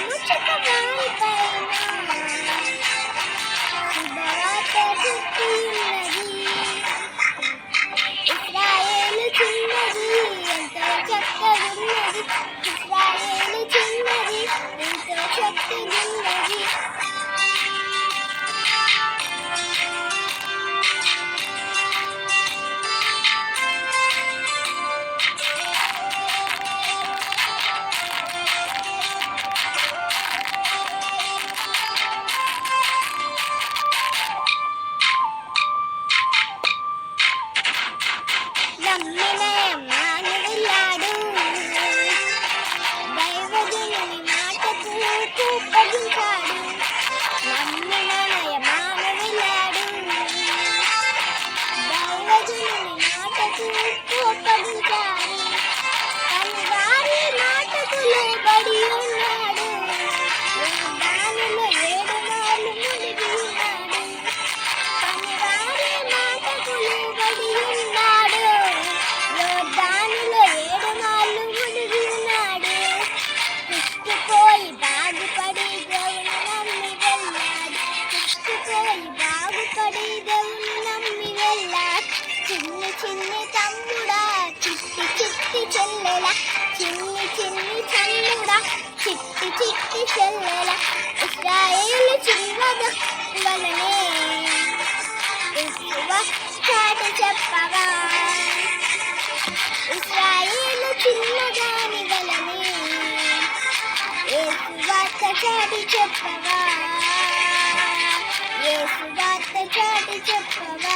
我们去干嘛？预呢？నమ్మిన మానవులాడు దైవజనుని మాటకు కోపగించాడు నమ్మిన మానవులాడు దైవజనుని మాటకు కోపగించాడు తన వారి మాటకు లోబడి తమ్ముడా చిట్టి చిట్టి చెల్లెల చిన్ని చిన్ని తమ్ముడా చిట్టి చిట్టి చెల్లెల ఇస్రాయేలు చిన్నద ఎక్కువ చాట చెప్పవా? ఇస్రాయేలు చిన్నదాని వలనే. ఎక్కువ చాటి చెప్పవా? ఏసువార్త చాటి చెప్పవా?